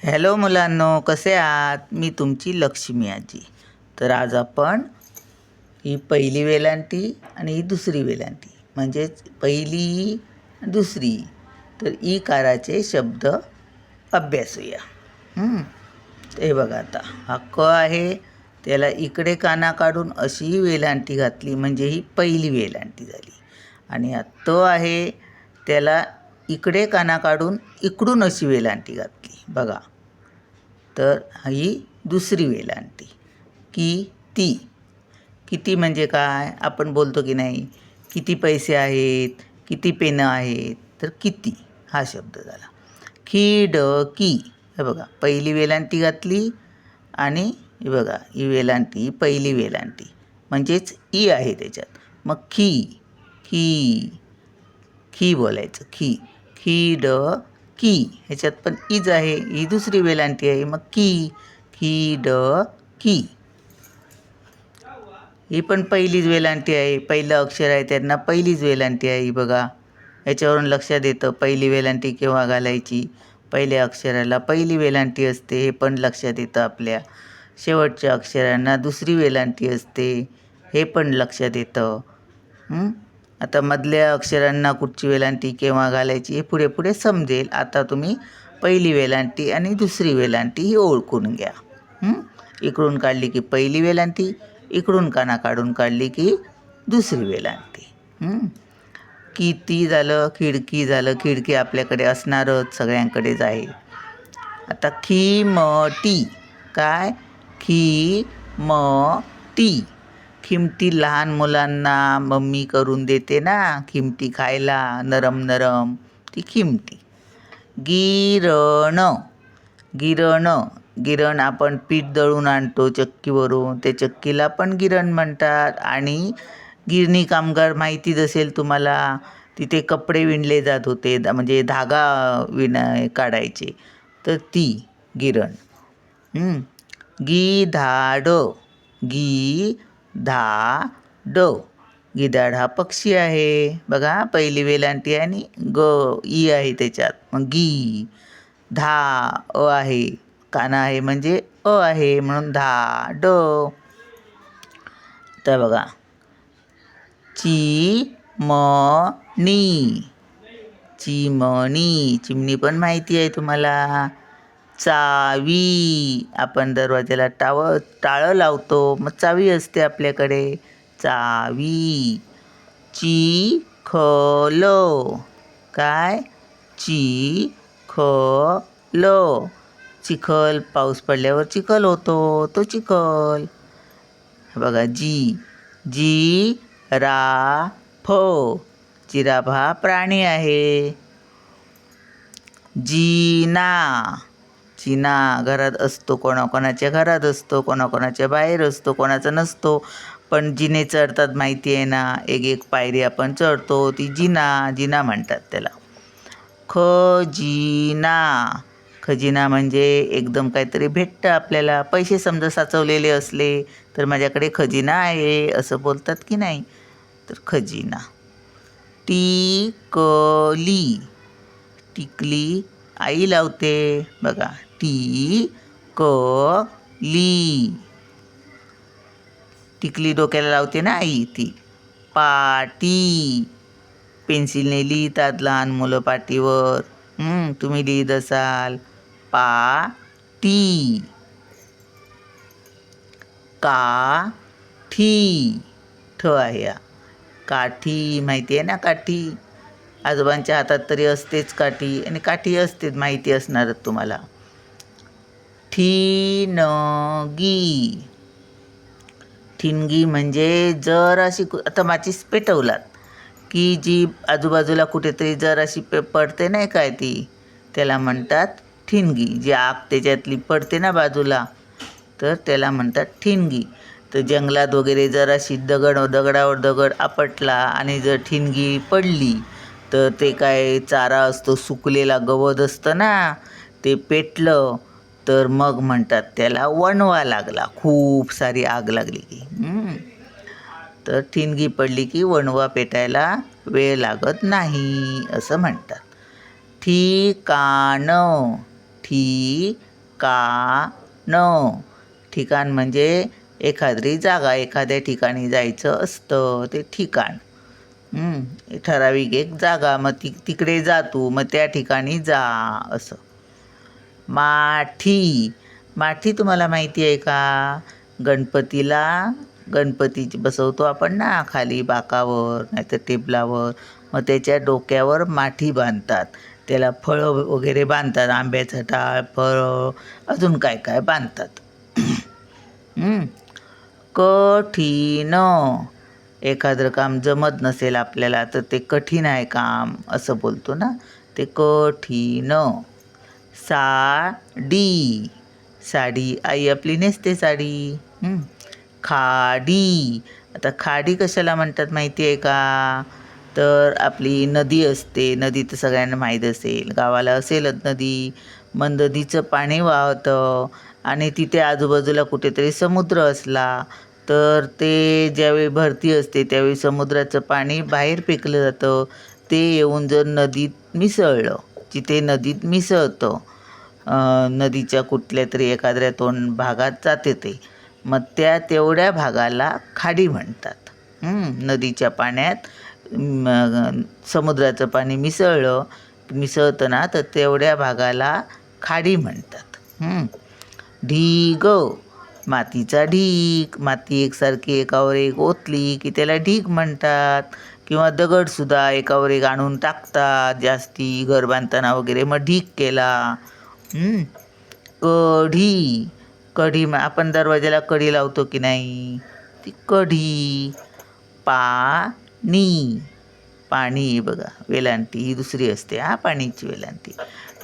Hello मुलांनो कसे आहात? मी तुमची लक्ष्मी आजी. तर आज आपण ही पहिली वेलांटी आणि ही दुसरी वेलांटी. म्हणजेच पहिली दुसरी. तर ई काराचे शब्द अभ्यासूया हे बघा आता. हा क आहे. त्याला इकडे काना काढून अशी वेलांटी घातली. म्हणजे ही पहिली वेलांटी झाली. आणि हा त आहे. त्याला इकडे काना काढून इकडून अशी वेलांटी घातली. बघा. तर ही दुसरी वेलांटी की ती किती म्हणजे काय? आपण बोलतो की नाही? किती पैसे आहेत? किती पेनं आहेत? तर किती? हा शब्द झाला. खी ड की. हे बघा. पहिली वेलांटी घातली आणि बघा ही वेलांटी पहिली वेलांटी म्हणजेच ई आहे त्याच्यात. मग खी. खी. खी बोलायचं. खी. ही ड की. ह्याच्यात पण इज आहे. ही दुसरी वेलांटी आहे. मग की ही ड की. ही पण पहिलीच वेलांटी आहे. पहिलं अक्षर आहे त्यांना पहिलीच वेलांटी आहे. ही बघा. याच्यावरून लक्षात येतं पहिली वेलांटी केव्हा घालायची? पहिल्या अक्षराला पहिली वेलांटी असते हे पण लक्षात येतं आपल्या. शेवटच्या अक्षरांना दुसरी वेलांटी असते हे पण लक्षात येतं. आता मधल्या अक्षरांना कुठची वेलांटी केव्हा घालायची हे पुढे पुढे समजेल. आता तुम्ही पहिली वेलांटी आणि दुसरी वेलांटी ही ओळखून घ्या. इकडून काढली की पहिली वेलांटी इकडून काना काढून काढली की दुसरी वेलांटी. किती झालं खिडकी झालं खिडकी आपल्याकडे असणारच सगळ्यांकडेच आहे आता खी म टी काय? खी म टी किमती लहान मुलांना मम्मी करून देते ना किमती खायला नरम नरम. ती किमती गिरण. गिरण. गिरण आपण पीठ दळून आणतो चक्कीवरून. ते चक्कीला पण गिरण म्हणतात. आणि गिरणी कामगार माहितीच असेल तुम्हाला तिथे कपडे विणले जात होते. दा- म्हणजे धागा विण काढायचे. तर ती गिरण. गी धाड. गी धा ड. गिधाड हा पक्षी आहे. बघा पहिली वेलांटी आणि ग ई आहे त्याच्यात. मग गी धा अ आहे. काना आहे म्हणजे अ आहे म्हणून धा ड. तर बघा ची म नी. चिमणी. चिमणी पण माहिती आहे तुम्हाला. चावी. आपण दरवाजाला टाव टाळं लावतो. मग चावी असते आपल्याकडे. चावी. ची खल काय? ची ख ल चिखल पाऊस पडल्यावर चिखल होतो. तो चिखल. बघा जी. जी रा फ जिराफ हा प्राणी आहे. जीना. जिना घरात असतो कोणाकोणाच्या घरात असतो कोणाकोणाच्या बाहेर असतो कोणाचा नसतो. पण जिने चढतात माहिती आहे ना एक एक पायरी आपण चढतो ती जिना जिना म्हणतात त्याला. खजिना. खजिना म्हणजे एकदम काहीतरी भेटतं आपल्याला. पैसे समजा साचवलेले असले तर माझ्याकडे खजिना आहे असं बोलतात की नाही? तर खजिना. टिकली. टिकली. आई लावते. बघा टी क ली टिकली डोक्याला लावते ना आई ती. पाटी. पेन्सिलने लिहितात लहान मुलं पाटीवर. तुम्ही लिहित असाल. पा टी का ठी ठ आहे काठी माहिती आहे ना काठी? आजोबांच्या हातात तरी असतेच काठी. आणि काठी असतेच माहिती असणारच तुम्हाला. ठिणगी ठिणगी म्हणजे जराशी कु- आता माचीस पेटवलात की जी आजूबाजूला कुठेतरी जराशी पे पडते नाही काय ती त्याला म्हणतात ठिणगी जी आग त्याच्यातली पडते ना बाजूला तर त्याला म्हणतात ठिणगी तर जंगलात वगैरे जराशी दगड दगडावर दगड आपटला आणि जर ठिणगी पडली तर ते काय चारा असतो सुकलेला गवत असतं ना ते पेटलं तर मग म्हणतात त्याला वणवा लागला. खूप सारी आग लागली की. तर ठिणगी पडली की वणवा पेटायला वेळ लागत नाही असं म्हणतात. ठिकाण ठिकाण. ठिकाण म्हणजे एखादी जागा एखाद्या ठिकाणी जायचं असतं ते ठिकाण. ठराविक एक जागा मग ती तिकडे जा तू मग त्या ठिकाणी जा असं. माठी. माठी तुम्हाला माहिती आहे का? गणपतीला गणपती बसवतो आपण ना खाली बाकावर नाहीतर टेबलावर. मग त्याच्या डोक्यावर माठी बांधतात. त्याला फळं वगैरे बांधतात आंब्याचं टाळ फळं अजून काय काय बांधतात. कठीण. एखादं काम जमत नसेल आपल्याला तर ते कठीण आहे काम असं बोलतो ना. ते कठीण. साडी. साडी आई आपली नेसते साडी. खाडी. आता खाडी कशाला म्हणतात माहिती आहे का? तर आपली नदी असते. नदी तर सगळ्यांना माहीत असेल. गावाला असेलच नदी. मग नदीचं पाणी वाहतं. आणि तिथे आजूबाजूला कुठेतरी समुद्र असला तर ते ज्यावेळी भरती असते त्यावेळी समुद्राचं पाणी बाहेर फेकलं जातं. ते येऊन जर नदीत मिसळलं जिथे नदीत मिसळतं नदीच्या कुठल्या तरी एखाद्या तोंड भागात जाते ते. मग त्या तेवढ्या भागाला खाडी म्हणतात. नदीच्या पाण्यात समुद्राचं पाणी मिसळलं मिसळताना तर तेवढ्या भागाला खाडी म्हणतात. ढीग मातीचा ढीग माती एकसारखी एकावर एक ओतली की त्याला ढीग म्हणतात. किंवा दगडसुद्धा एकावर एक आणून टाकतात जास्ती घर बांधताना वगैरे. मग ढीग केला. कढी. कढी मग आपण दरवाजाला कढी लावतो की नाही? ती कढी. पाणी. पाणी बघा वेलांटी ही दुसरी असते हा पाणीची वेलांटी.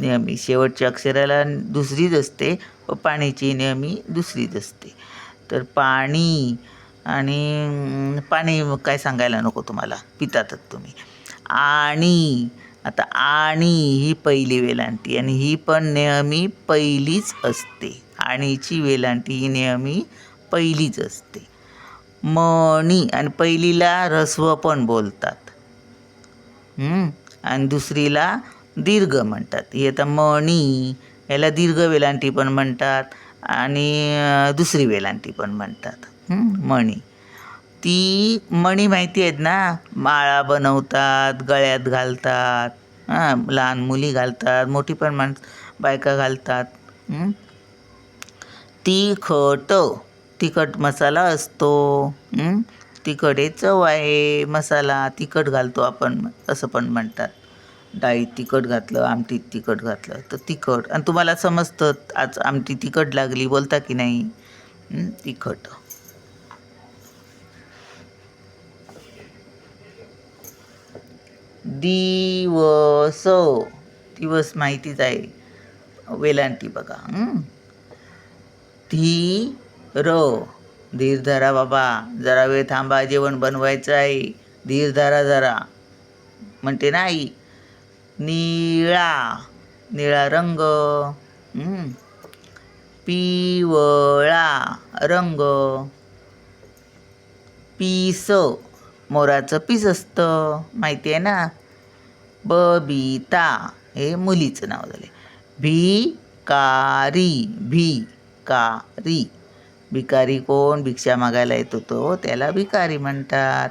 नेहमी शेवटच्या अक्षराला दुसरीच असते व पाणीची नेहमी दुसरीच असते. तर पाणी आणि पाणी काय सांगायला नको तुम्हाला? पितातच तुम्ही. आणि आता आणि ही पहिली वेलांटी आणि ही पण नेहमी पहिलीच असते. आणीची वेलांटी ही नेहमी पहिलीच असते. मणी आणि पहिलीला रस्व पण बोलतात. आणि दुसरीला दीर्घ म्हणतात. ही आता मणी याला दीर्घ वेलांटी पण म्हणतात. आणि दुसरी वेलांटी पण म्हणतात? मणी ती मणी माहिती आहेत ना माळा बनवतात गळ्यात घालतात हां लहान मुली घालतात मोठी पण माण बायका घालतात? तिखट तिखट मसाला असतो? तिखट हे चव आहे मसाला तिखट घालतो आपण असं पण म्हणतात डाळीत तिखट घातलं आमटीत तिखट घातलं तर तिखट. आणि तुम्हाला समजतं आज आमटी तिखट लागली बोलता की नाही? तिखट. दिवस. दिवस माहितीच आहे. वेलांटी बघा धी र धीर. धरा बाबा जरा वेळ थांबा जेवण बनवायचं आहे. धीर धरा जरा. म्हणते ना आई निळा निळा रंग पिवळा रंग. पीस मोराचं पीस असतं माहिती आहे ना? बबिता हे मुलीचं नाव झाले भिकारी भिकारी. भिकारी कोण? भिक्षा मागायला येतो तो त्याला भिकारी म्हणतात.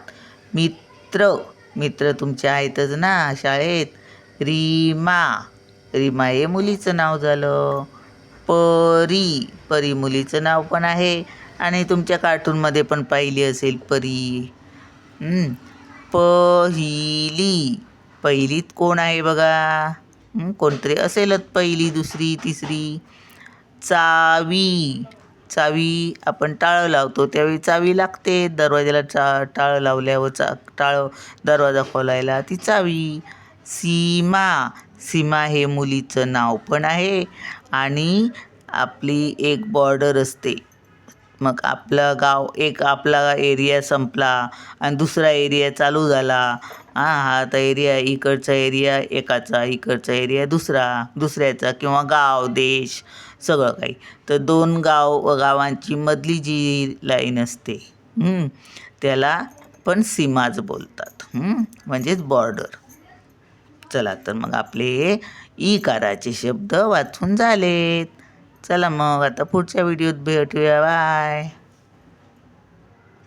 मित्र मित्र तुमचे आहेतच ना शाळेत? रीमा. रीमा हे मुलीचं नाव झालं. परी. परी मुलीचं नाव पण आहे. आणि तुमच्या कार्टूनमध्ये पण पाहिली असेल परी. पहिली. पहिलीत कोण आहे बघा? कोणतरी असेलच पहिली दुसरी तिसरी. चावी. चावी आपण टाळं लावतो. त्यावेळी चावी लागते. दरवाजाला चा टाळं लावल्यावर चा टाळं दरवाजा खोलायला ती चावी. सीमा. सीमा हे मुलीचं नाव पण आहे आणि आपली एक बॉर्डर असते. मग आपलं गाव एक आपला एरिया संपला आणि दुसरा एरिया चालू झाला. हां हा तर एरिया इकडचा एरिया एकाचा इकडचा एरिया दुसरा दुसऱ्याचा किंवा गाव देश सगळं काही. तर दोन गाव गावांची मधली जी लाईन असते त्याला पण सीमाच बोलतात म्हणजेच बॉर्डर चला तर मग आपले इकाराचे शब्द वाचून झालेत. चला मग आता पुढच्या व्हिडिओत भेटूया. बाय.